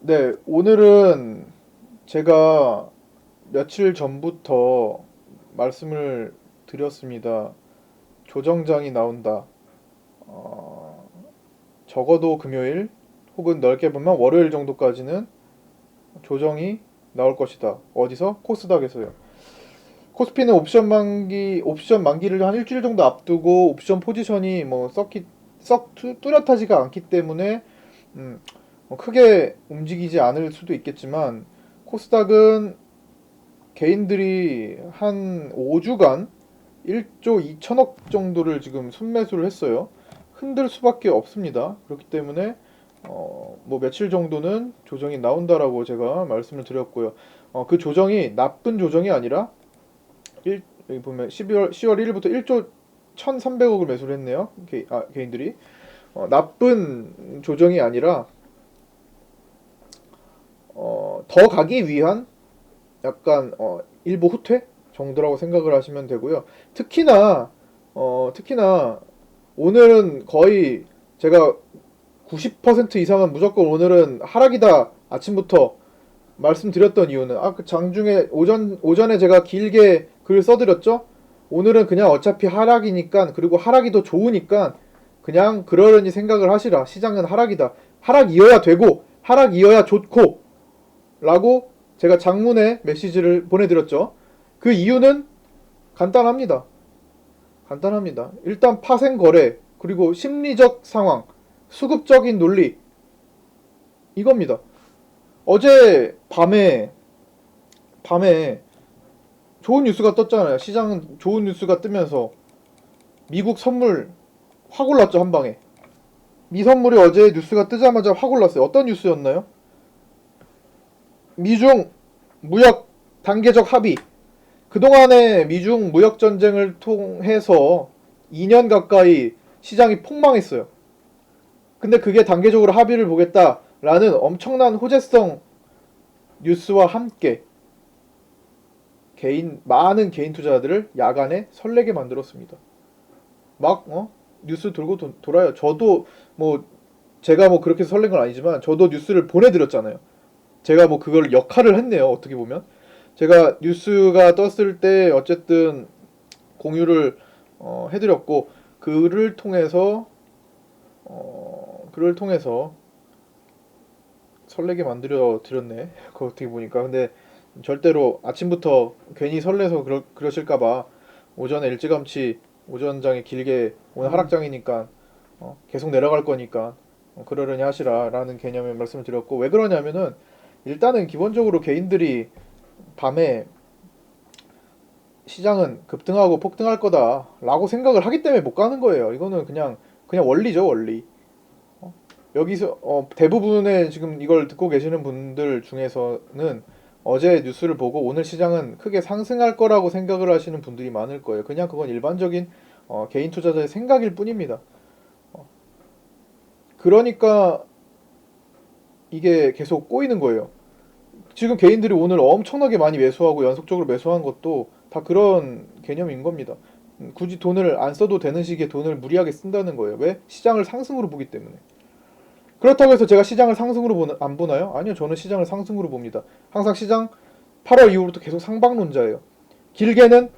네, 오늘은 제가 며칠 전부터 말씀을 드렸습니다. 조정장이 나온다. 어, 적어도 금요일 혹은 넓게 보면 월요일 정도까지는 조정이 나올 것이다. 어디서? 코스닥에서요. 코스피는 옵션 만기 옵션 만기를 한 일주일 정도 앞두고 옵션 포지션이 뭐 썩기 썩 뚜- 뚜렷하지가 않기 때문에 음, 뭐 크게 움직이지 않을 수도 있겠지만 코스닥은 개인들이 한 5주간 1조 2천억 정도를 지금 순매수를 했어요. 흔들 수밖에 없습니다. 그렇기 때문에 어, 뭐 며칠 정도는 조정이 나온다라고 제가 말씀을 드렸고요. 어, 그 조정이 나쁜 조정이 아니라 1, 여기 보면 12월 10월 1일부터 1조 1,300억을 매수를 했네요. 개, 아, 개인들이 어, 나쁜 조정이 아니라 어, 더 가기 위한 약간 어, 일부 후퇴 정도라고 생각을 하시면 되고요. 특히나 어, 특히나 오늘은 거의 제가 90% 이상은 무조건 오늘은 하락이다 아침부터 말씀드렸던 이유는 아그 장중에 오전 오전에 제가 길게 글을 써드렸죠. 오늘은 그냥 어차피 하락이니까 그리고 하락이 더 좋으니까 그냥 그러려니 생각을 하시라. 시장은 하락이다. 하락이어야 되고 하락이어야 좋고 라고 제가 장문에 메시지를 보내드렸죠. 그 이유는 간단합니다. 간단합니다. 일단 파생 거래 그리고 심리적 상황 수급적인 논리 이겁니다. 어제 밤에 밤에 좋은 뉴스가 떴잖아요. 시장은 좋은 뉴스가 뜨면서 미국 선물 확 올랐죠 한 방에. 미 선물이 어제 뉴스가 뜨자마자 확 올랐어요. 어떤 뉴스였나요? 미중 무역 단계적 합의. 그동안의 미중 무역 전쟁을 통해서 2년 가까이 시장이 폭망했어요. 근데 그게 단계적으로 합의를 보겠다라는 엄청난 호재성 뉴스와 함께 개인 많은 개인 투자자들을 야간에 설레게 만들었습니다. 막 어? 뉴스 들고 도- 돌아요. 저도 뭐 제가 뭐 그렇게 설렌 건 아니지만 저도 뉴스를 보내드렸잖아요. 제가 뭐 그걸 역할을 했네요. 어떻게 보면 제가 뉴스가 떴을 때 어쨌든 공유를 어, 해드렸고 그를 통해서 어, 그를 통해서 설레게 만들어 드렸네. 그거 어떻게 보니까 근데 절대로 아침부터 괜히 설레서 그러, 그러실까봐 오전에 일찌감치 오전장에 길게 오늘 하락장이니까 어, 계속 내려갈 거니까 어, 그러려니 하시라라는 개념의 말씀을 드렸고 왜 그러냐면은 일단은 기본적으로 개인들이 밤에 시장은 급등하고 폭등할 거다라고 생각을 하기 때문에 못 가는 거예요. 이거는 그냥 그냥 원리죠 원리. 어, 여기서 어, 대부분의 지금 이걸 듣고 계시는 분들 중에서는 어제 뉴스를 보고 오늘 시장은 크게 상승할 거라고 생각을 하시는 분들이 많을 거예요. 그냥 그건 일반적인 어, 개인 투자자의 생각일 뿐입니다. 어, 그러니까 이게 계속 꼬이는 거예요. 지금 개인들이 오늘 엄청나게 많이 매수하고 연속적으로 매수한 것도 다 그런 개념인 겁니다. 음, 굳이 돈을 안 써도 되는 시기에 돈을 무리하게 쓴다는 거예요. 왜? 시장을 상승으로 보기 때문에. 그렇다고 해서 제가 시장을 상승으로 보는, 안 보나요? 아니요. 저는 시장을 상승으로 봅니다. 항상 시장 8월 이후부터 계속 상방론자예요. 길게는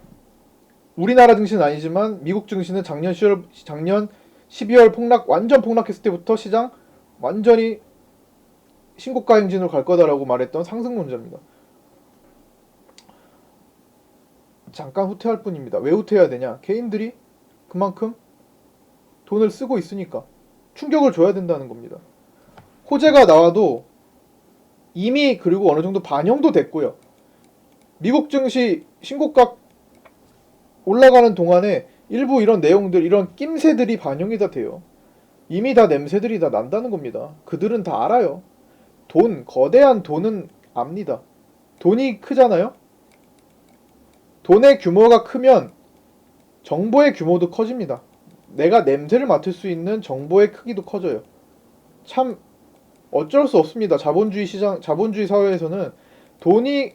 우리나라 증시는 아니지만 미국 증시는 작년 10월, 작년 12월 폭락 완전 폭락했을 때부터 시장 완전히 신고가 행진으로 갈 거다라고 말했던 상승론자입니다. 잠깐 후퇴할 뿐입니다. 왜 후퇴해야 되냐? 개인들이 그만큼 돈을 쓰고 있으니까 충격을 줘야 된다는 겁니다. 호재가 나와도 이미 그리고 어느 정도 반영도 됐고요. 미국 증시 신고가 올라가는 동안에 일부 이런 내용들, 이런 낌새들이 반영이 다 돼요. 이미 다 냄새들이 다 난다는 겁니다. 그들은 다 알아요. 돈, 거대한 돈은 압니다. 돈이 크잖아요? 돈의 규모가 크면 정보의 규모도 커집니다. 내가 냄새를 맡을 수 있는 정보의 크기도 커져요. 참 어쩔 수 없습니다. 자본주의 시장, 자본주의 사회에서는 돈이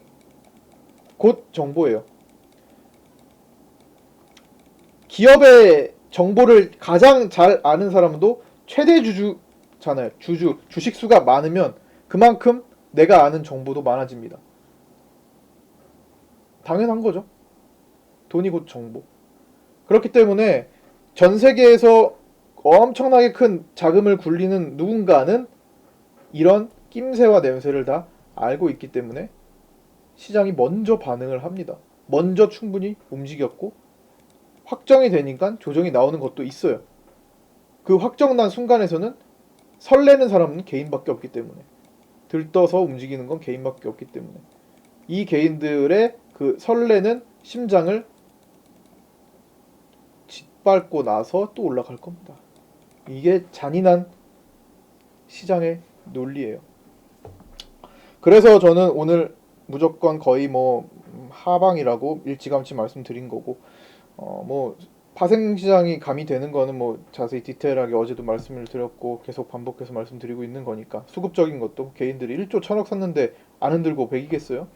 곧 정보예요. 기업의 정보를 가장 잘 아는 사람도 최대 주주잖아요. 주주, 주식 수가 많으면 그만큼 내가 아는 정보도 많아집니다. 당연한 거죠. 돈이 곧 정보. 그렇기 때문에 전 세계에서 엄청나게 큰 자금을 굴리는 누군가는 이런 낌새와 냄새를 다 알고 있기 때문에 시장이 먼저 반응을 합니다. 먼저 충분히 움직였고 확정이 되니까 조정이 나오는 것도 있어요. 그 확정난 순간에서는 설레는 사람은 개인밖에 없기 때문에 들떠서 움직이는 건 개인밖에 없기 때문에 이 개인들의 그 설레는 심장을 짓밟고 나서 또 올라갈 겁니다. 이게 잔인한 시장의 논리예요. 그래서 저는 오늘 무조건 거의 뭐 음, 하방이라고 일찌감치 말씀드린 거고 어뭐 파생 시장이 가미되는 거는 뭐 자세히 디테일하게 어제도 말씀을 드렸고 계속 반복해서 말씀드리고 있는 거니까 수급적인 것도 개인들이 1조 1000억 샀는데 안 흔들고 100이겠어요?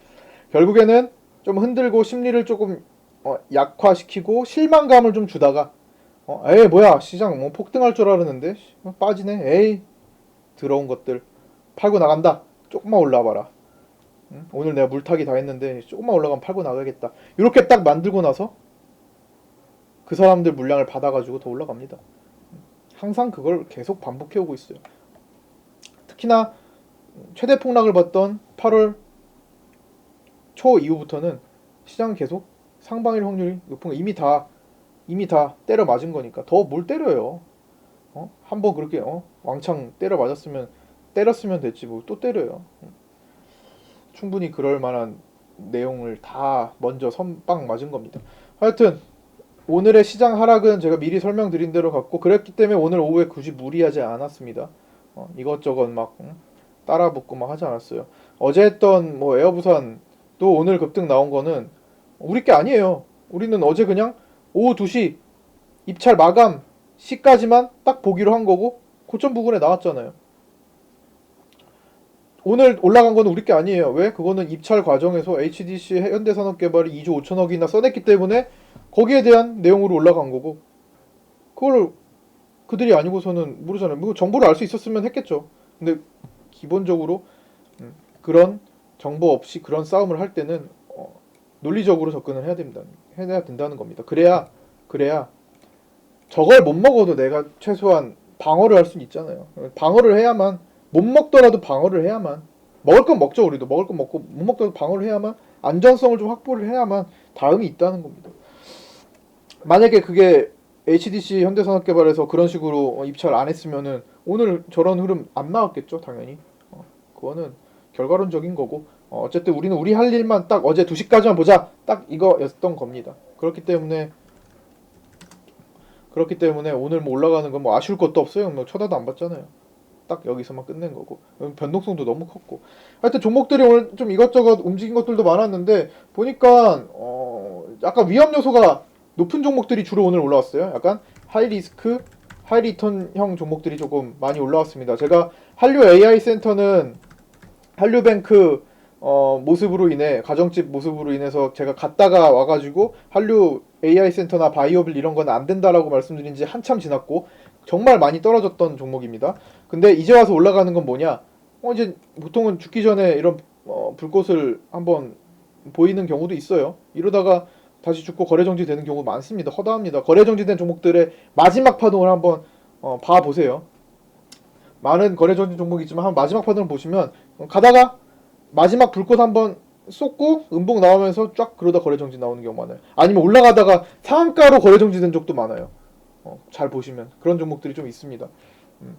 결국에는 좀 흔들고 심리를 조금 어, 약화시키고 실망감을 좀 주다가 어, 에이 뭐야 시장 뭐 폭등할 줄 알았는데 씨, 뭐 빠지네. 에이 들어온 것들. 팔고 나간다. 조금만 올라와봐라. 응? 오늘 내가 물타기 다 했는데 조금만 올라가면 팔고 나가겠다. 이렇게 딱 만들고 나서 그 사람들 물량을 받아가지고 더 올라갑니다 항상 그걸 계속 반복해오고 있어요 특히나 최대 폭락을 봤던 8월 초 이후부터는 시장은 계속 상방일 확률이 높은 거 이미 다 이미 다 때려 맞은 거니까 더 뭘 때려요 어? 한번 그렇게 어? 왕창 때려 맞았으면 때렸으면 됐지 뭐 또 때려요 충분히 그럴 만한 내용을 다 먼저 선빵 맞은 겁니다. 하여튼 오늘의 시장 하락은 제가 미리 설명드린 대로 갔고 그랬기 때문에 오늘 오후에 굳이 무리하지 않았습니다. 어, 이것저것 막 응? 따라 붙고 막 하지 않았어요. 어제 했던 뭐 에어부산 또 오늘 급등 나온 거는 우리 게 아니에요. 우리는 어제 그냥 오후 2시 입찰 마감 시까지만 딱 보기로 한 거고 고점 부근에 나왔잖아요. 오늘 올라간 거는 우리 게 아니에요. 왜? 그거는 입찰 과정에서 HDC 현대산업개발이 2조 5천억이나 써냈기 때문에 거기에 대한 내용으로 올라간 거고 그걸 그들이 아니고서는 모르잖아요. 뭐 정보를 알 수 있었으면 했겠죠. 근데 기본적으로 음, 그런 정보 없이 그런 싸움을 할 때는 어, 논리적으로 접근을 해야 됩니다. 해야 된다는 겁니다. 그래야 그래야 저걸 못 먹어도 내가 최소한 방어를 할 수는 있잖아요. 방어를 해야만 못 먹더라도 방어를 해야만 먹을 건 먹죠 우리도 먹을 건 먹고 못 먹더라도 방어를 해야만 안전성을 좀 확보를 해야만 다음이 있다는 겁니다. 만약에 그게 HDC 현대산업개발에서 그런 식으로 입찰 안 했으면은 오늘 저런 흐름 안 나왔겠죠 당연히. 어, 그거는 결과론적인 거고 어, 어쨌든 우리는 우리 할 일만 딱 어제 2시까지만 보자 딱 이거였던 겁니다. 그렇기 때문에 그렇기 때문에 오늘 뭐 올라가는 건 뭐 아쉬울 것도 없어요. 뭐 쳐다도 안 봤잖아요. 딱 여기서만 끝낸 거고. 변동성도 너무 컸고. 하여튼 종목들이 오늘 좀 이것저것 움직인 것들도 많았는데 보니까 어 약간 위험 요소가 높은 종목들이 주로 오늘 올라왔어요. 약간 하이 리스크 하이 리턴형 종목들이 조금 많이 올라왔습니다. 제가 한류 AI 센터는 한류뱅크 어, 모습으로 인해 가정집 모습으로 인해서 제가 갔다가 와가지고 한류 AI 센터나 바이오빌 이런 건 안 된다라고 말씀드린 지 한참 지났고 정말 많이 떨어졌던 종목입니다. 근데 이제 와서 올라가는 건 뭐냐? 어, 이제 보통은 죽기 전에 이런 어, 불꽃을 한번 보이는 경우도 있어요. 이러다가 다시 죽고 거래 정지되는 경우 많습니다. 허다합니다. 거래 정지된 종목들의 마지막 파동을 한번 어, 봐 보세요. 많은 거래 정지 종목이 있지만 한 마지막 파동을 보시면 가다가 마지막 불꽃 한번 쏟고 음봉 나오면서 쫙 그러다 거래 정지 나오는 경우 많아요. 아니면 올라가다가 상한가로 거래 정지된 적도 많아요. 어, 잘 보시면 그런 종목들이 좀 있습니다. 음.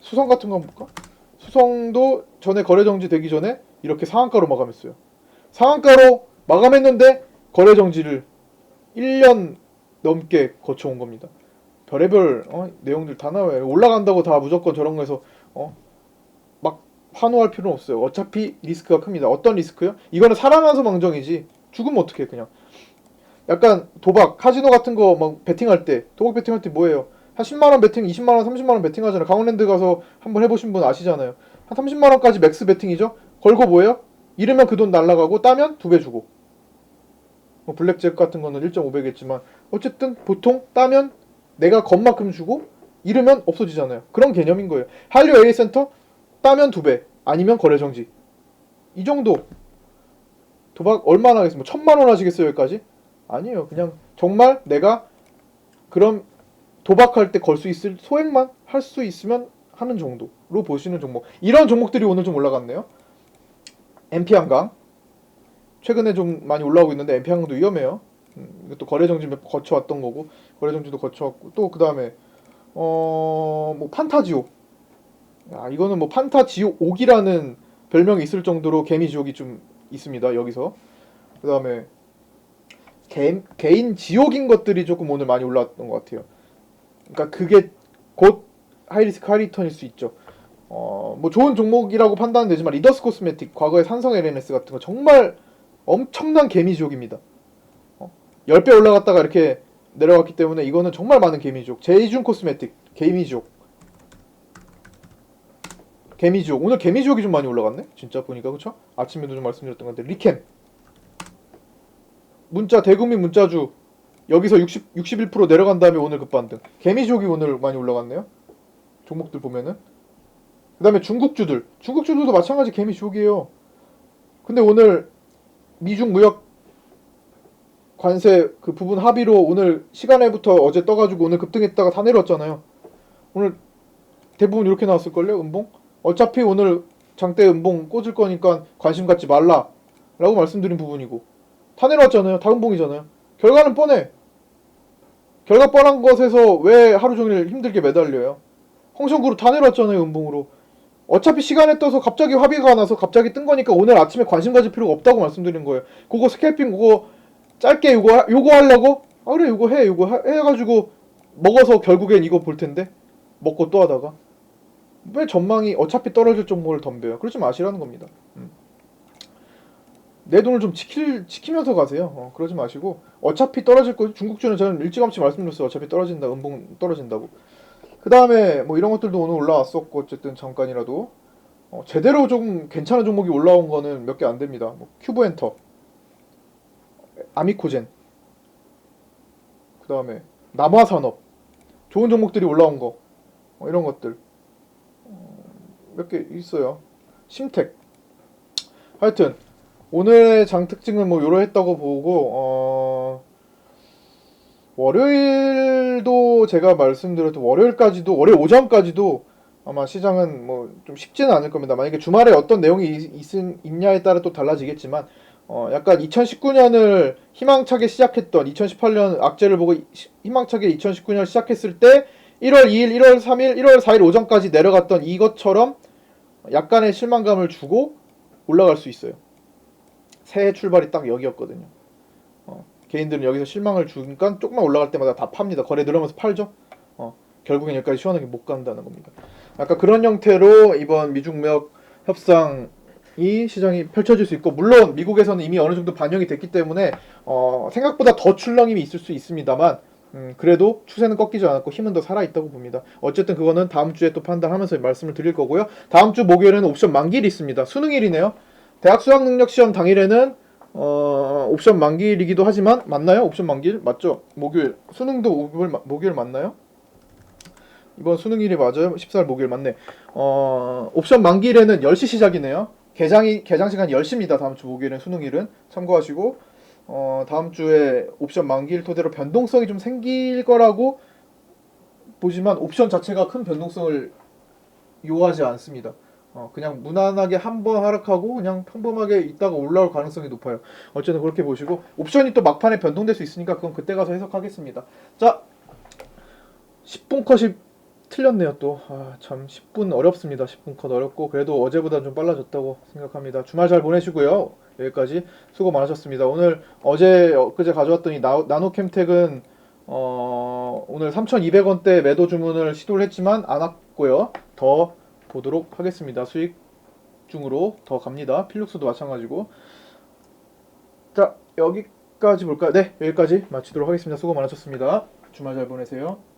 수성 같은 거 한번 볼까? 수성도 전에 거래 정지 되기 전에 이렇게 상한가로 마감했어요. 상한가로 마감했는데 거래 정지를 1년 넘게 거쳐온 겁니다. 별의별 어, 내용들 다 나와요. 올라간다고 다 무조건 저런 거에서 어, 막 환호할 필요는 없어요. 어차피 리스크가 큽니다. 어떤 리스크요? 이거는 살아나서 망정이지 죽으면 어떡해 그냥. 약간 도박, 카지노 같은 거 막 베팅할 때 도박 베팅할 때 뭐예요? 한 10만 원 베팅, 20만 원, 30만 원 베팅 하잖아요. 강원랜드 가서 한번 해보신 분 아시잖아요. 한 30만 원까지 맥스 베팅이죠. 걸고 뭐예요? 잃으면 그 돈 날라가고 따면 두 배 주고. 뭐 블랙잭 같은 거는 1.5배겠지만 어쨌든 보통 따면 내가 건만큼 주고 잃으면 없어지잖아요. 그런 개념인 거예요. 한류 A 센터 따면 두 배, 아니면 거래 정지. 이 정도. 도박 얼마나 하겠습니까? 뭐 천만 원 하시겠어요 여기까지? 아니에요. 그냥 정말 내가 그럼 도박할 때 걸 수 있을 소액만 할 수 있으면 하는 정도로 보시는 종목. 이런 종목들이 오늘 좀 올라갔네요. MP 한강 최근에 좀 많이 올라오고 있는데 MP 한강도 위험해요. 음, 이것도 거래 정지 몇번 거쳐왔던 거고 거래 정지도 거쳐왔고 또 그 다음에 어 뭐 판타지옥. 야 이거는 뭐 판타지옥 옥이라는 별명이 있을 정도로 개미 지옥이 좀 있습니다 여기서. 그 다음에 개, 개인 지옥인 것들이 조금 오늘 많이 올라왔던 것 같아요. 그러니까 그게 곧 하이리스크 하이리턴일 수 있죠. 어, 뭐 좋은 종목이라고 판단은 되지만 리더스 코스메틱, 과거의 삼성 LNS 같은 거 정말 엄청난 개미 지옥입니다. 어, 10배 올라갔다가 이렇게 내려갔기 때문에 이거는 정말 많은 개미 지옥. 제이준 코스메틱, 개미 지옥. 개미 지옥. 오늘 개미 지옥이 좀 많이 올라갔네? 진짜 보니까, 그쵸? 아침에도 좀 말씀드렸던 건데, 리캠. 문자, 대국민 문자주. 여기서 60, 61% 내려간 다음에 오늘 급반등. 개미지옥이 오늘 많이 올라갔네요. 종목들 보면은. 그 다음에 중국주들. 중국주들도 마찬가지 개미지옥이에요. 근데 오늘 미중 무역 관세 그 부분 합의로 오늘 시간에부터 어제 떠가지고 오늘 급등했다가 다 내려왔잖아요. 오늘 대부분 이렇게 나왔을걸요, 음봉? 어차피 오늘 장대 음봉 꽂을 거니까 관심 갖지 말라. 라고 말씀드린 부분이고. 다 내려왔잖아요. 다 음봉이잖아요. 결과는 뻔해. 결과 뻔한 것에서 왜 하루 종일 힘들게 매달려요? 홍성그룹 다 내려왔잖아요, 음봉으로. 어차피 시간에 떠서 갑자기 합의가 나서 갑자기 뜬 거니까 오늘 아침에 관심 가질 필요가 없다고 말씀드린 거예요. 그거 스캘핑 그거 짧게 요거 하- 요거 하려고? 아 그래 요거 해 요거 하- 해가지고 먹어서 결국엔 이거 볼 텐데 먹고 또 하다가 왜 전망이 어차피 떨어질 종목을 덤벼요? 그러지 마시라는 겁니다. 음. 내 돈을 좀 지킬 지키면서 가세요. 어, 그러지 마시고 어차피 떨어질 거 중국주는 저는 일찌감치 말씀드렸어요. 어차피 떨어진다 음봉 떨어진다고. 그 다음에 뭐 이런 것들도 오늘 올라왔었고 어쨌든 잠깐이라도 어, 제대로 좀 괜찮은 종목이 올라온 거는 몇 개 안 됩니다. 뭐 큐브 엔터, 아미코젠, 그 다음에 남화산업 좋은 종목들이 올라온 거 어, 이런 것들 어, 몇개 있어요. 심텍 하여튼 오늘의 장 특징은 뭐 요러했다고 보고 어, 월요일도 제가 말씀드렸던 월요일까지도 월요일 오전까지도 아마 시장은 뭐 좀 쉽지는 않을 겁니다. 만약에 주말에 어떤 내용이 있, 있, 있냐에 따라 또 달라지겠지만 어 약간 2019년을 희망차게 시작했던 2018년 악재를 보고 이- 희망차게 2019년을 시작했을 때 1월 2일, 1월 3일, 1월 4일 오전까지 내려갔던 이것처럼 약간의 실망감을 주고 올라갈 수 있어요. 새해 출발이 딱 여기였거든요. 어, 개인들은 여기서 실망을 주니까 조금만 올라갈 때마다 다 팝니다. 거래 늘어면서 팔죠. 어, 결국엔 여기까지 시원하게 못 간다는 겁니다. 약간 그런 형태로 이번 미중 무역 협상 이 시장이 펼쳐질 수 있고 물론 미국에서는 이미 어느 정도 반영이 됐기 때문에 어, 생각보다 더 출렁임이 있을 수 있습니다만 음, 그래도 추세는 꺾이지 않았고 힘은 더 살아 있다고 봅니다. 어쨌든 그거는 다음 주에 또 판단하면서 말씀을 드릴 거고요. 다음 주 목요일에는 옵션 만기일이 있습니다. 수능일이네요. 대학 수학 능력 시험 당일에는 어, 옵션 만기일이기도 하지만 맞나요? 옵션 만기일 맞죠? 목요일 수능도 목요일, 맞나요? 이번 수능일이 맞아요? 14일 목요일 맞네. 어, 옵션 만기일에는 10시 시작이네요. 개장이 개장 시간 10시입니다. 다음 주 목요일은 수능일은 참고하시고 어, 다음 주에 옵션 만기일 토대로 변동성이 좀 생길 거라고 보지만 옵션 자체가 큰 변동성을 요하지 않습니다. 어, 그냥 무난하게 한 번 하락하고 그냥 평범하게 있다가 올라올 가능성이 높아요. 어쨌든 그렇게 보시고 옵션이 또 막판에 변동될 수 있으니까 그건 그때 가서 해석하겠습니다. 자, 10분 컷이 틀렸네요 또. 아, 참 10분 어렵습니다. 10분 컷 어렵고 그래도 어제보다 좀 빨라졌다고 생각합니다. 주말 잘 보내시고요. 여기까지 수고 많으셨습니다. 오늘 어제 엊그제 가져왔더니 나, 나노캠텍은 어, 오늘 3,200원대 매도 주문을 시도를 했지만 안 왔고요. 더 보도록 하겠습니다. 수익 중으로 더 갑니다. 필룩스도 마찬가지고. 자, 여기까지 볼까요? 네, 여기까지 마치도록 하겠습니다. 수고 많으셨습니다. 주말 잘 보내세요.